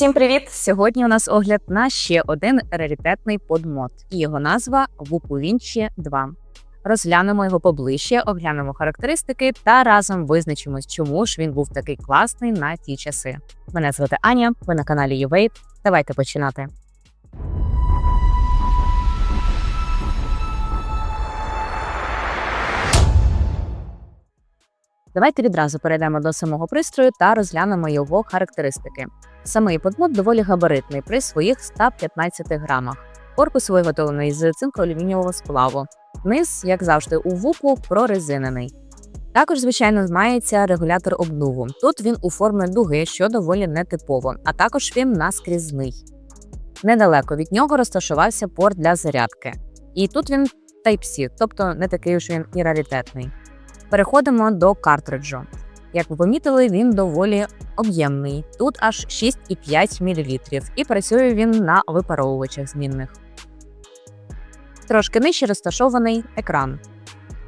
Всім привіт! Сьогодні у нас огляд на ще один раритетний подмод, і його назва Вупувінчі 2. Розглянемо його поближче, оглянемо характеристики та разом визначимось, чому ж він був такий класний на ті часи. Мене звати Аня, ви на каналі YouVape. Давайте починати. Давайте відразу перейдемо до самого пристрою та розглянемо його характеристики. Самий подмот доволі габаритний при своїх 115 грамах. Корпус виготовлений з цинкоалюмінієвого сплаву. Низ, як завжди, у вуку прорезинений. Також, звичайно, мається регулятор обдуву. Тут він у формі дуги, що доволі нетипово, а також він наскрізний. Недалеко від нього розташувався порт для зарядки. І тут він Type-C, тобто не такий уж він і раритетний. Переходимо до картриджу. Як ви помітили, він доволі об'ємний. Тут аж 6,5 мл, і працює він на випаровувачах змінних. Трошки нижче розташований екран.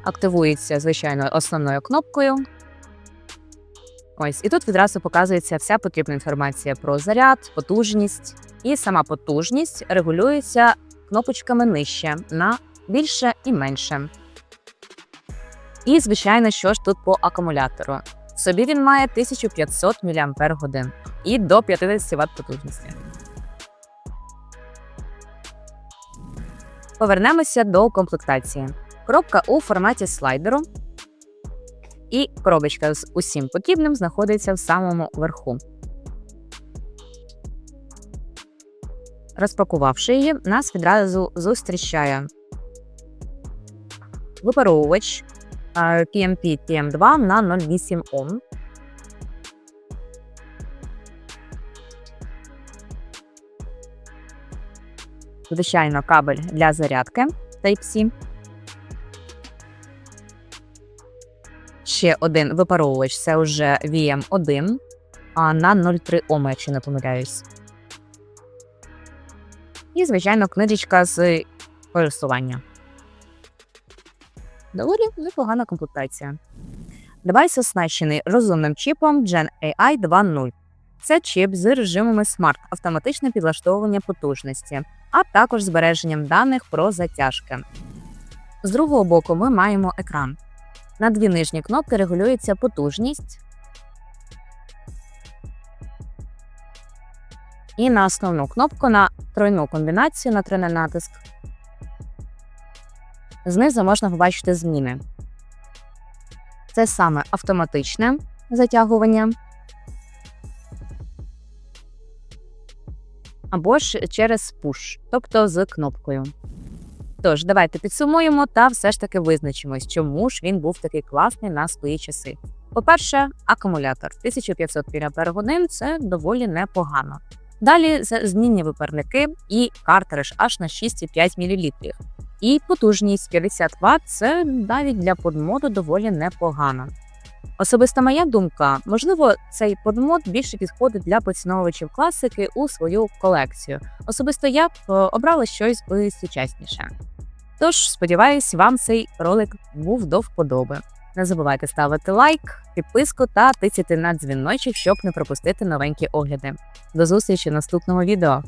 Активується, звичайно, основною кнопкою. Ось, і тут відразу показується вся потрібна інформація про заряд, потужність. І сама потужність регулюється кнопочками нижче на більше і менше. І, звичайно, що ж тут по акумулятору. Собі він має 1500 мАч і до 50 Вт потужності. Повернемося до комплектації. Коробка у форматі слайдеру. І коробочка з усім потрібним знаходиться в самому верху. Розпакувавши її, нас відразу зустрічає випаровувач PMP TM2 на 0,8 Ом. Звичайно, кабель для зарядки Type-C. Ще один випаровувач це вже VM1 а на 0,3 Ома, якщо не помиляюсь. І, звичайно, книжечка з користування. Доволі непогана комплектація. Девайс оснащений розумним чіпом Gen AI 2.0. Це чіп з режимами Smart, автоматичне підлаштовування потужності, а також збереженням даних про затяжки. З другого боку, ми маємо екран. На дві нижні кнопки регулюється потужність. І на основну кнопку на тройну комбінацію на натиск Знизу можна побачити зміни. Це саме автоматичне затягування. Або ж через push, тобто з кнопкою. Тож, давайте підсумуємо та все ж таки визначимось, чому ж він був такий класний на свої часи. По-перше, акумулятор 1500 мАч це доволі непогано. Далі змінні випарники і картридж аж на 6,5 мл. І потужність 50 Вт це навіть для подмоду доволі непогано. Особиста моя думка, можливо, цей подмод більше підходить для поціновувачів класики у свою колекцію. Особисто я б е, обрала щось би сучасніше. Тож, сподіваюсь, вам цей ролик був до вподоби. Не забувайте ставити лайк, підписку та тицяти на дзвіночок, щоб не пропустити новенькі огляди. До зустрічі в наступному відео!